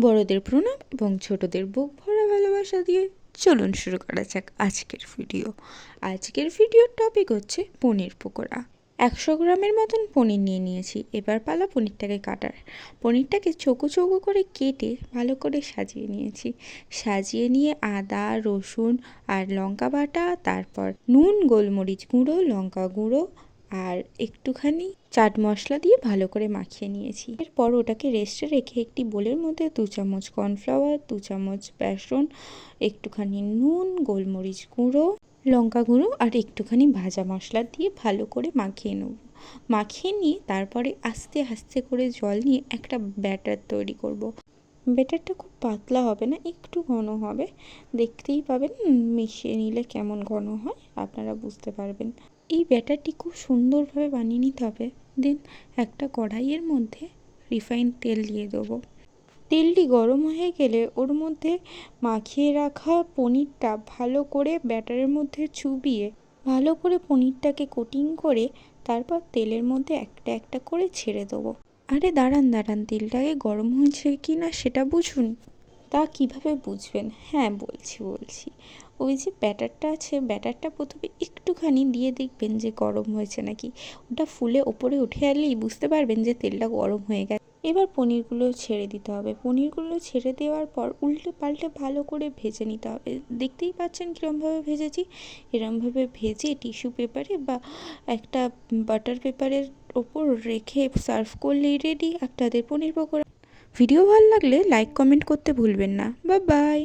বড়দের প্রণাম এবং ছোটদের বুক ভরা ভালোবাসা দিয়ে চলুন শুরু করা যাক আজকের ভিডিও। আজকের ভিডিওর টপিক হচ্ছে পনির পকোড়া। একশো গ্রামের মতন পনির নিয়ে নিয়েছি, এবার পালা পনিরটাকে কাটার। পনিরটাকে চৌকো চৌকো করে কেটে ভালো করে সাজিয়ে নিয়েছি। সাজিয়ে নিয়ে আদা, রসুন আর লঙ্কা বাটা, তারপর নুন, গোলমরিচ গুঁড়ো, লঙ্কা গুঁড়ো আর একটুখানি চাট মশলা দিয়ে ভালো করে মাখিয়ে নিয়েছি। এরপর ওটাকে রেস্টে রেখে একটি বোলের মধ্যে দু চামচ কর্নফ্লাওয়ার দু চামচ বেসন, একটুখানি নুন, গোলমরিচ গুঁড়ো, লঙ্কা গুঁড়ো আর একটুখানি ভাজা মশলা দিয়ে ভালো করে মাখিয়ে নেব। মাখিয়ে নিয়ে তারপরে আস্তে আস্তে করে জল নিয়ে একটা ব্যাটার তৈরি করব। ব্যাটারটা খুব পাতলা হবে না, একটু ঘন হবে। দেখতেই পাবেন মিশিয়ে নিলে কেমন ঘন হয়, আপনারা বুঝতে পারবেন। এই ব্যাটারটি খুব সুন্দরভাবে বানিয়ে নিতে হবে। দেন একটা কড়াইয়ের মধ্যে রিফাইন তেল দিয়ে দেবো। তেলটি গরম হয়ে গেলে ওর মধ্যে মাখিয়ে রাখা পনিরটা ভালো করে ব্যাটারের মধ্যে চুবিয়ে ভালো করে পনিরটাকে কোটিং করে তারপর তেলের মধ্যে একটা একটা করে ছেড়ে দেবো। আরে দাঁড়ান দাঁড়ান, তেলটাকে গরম হয়েছে কি না সেটা বুঝুন। তা কীভাবে বুঝবেন? হ্যাঁ বলছি বলছি। ওই যে ব্যাটারটা আছে, ব্যাটারটা প্রথমে একটুখানি দিয়ে দেখবেন যে গরম হয়েছে নাকি। ওটা ফুলে ওপরে উঠে এলেই বুঝতে পারবেন যে তেলটা গরম হয়ে গেছে। এবার পনিরগুলো ছেড়ে দিতে হবে। পনিরগুলো ছেড়ে দেওয়ার পর উল্টে পাল্টে ভালো করে ভেজে নিতে হবে। দেখতেই পাচ্ছেন কীরমভাবে ভেজেছি। এরমভাবে ভেজে টিস্যু পেপারে বা একটা বাটার পেপারের ওপর রেখে সার্ভ করলেই রেডি। আপনাদের পনির পকোড়া ভিডিও ভালো লাগলে লাইক কমেন্ট করতে ভুলবেন না। বা বাই।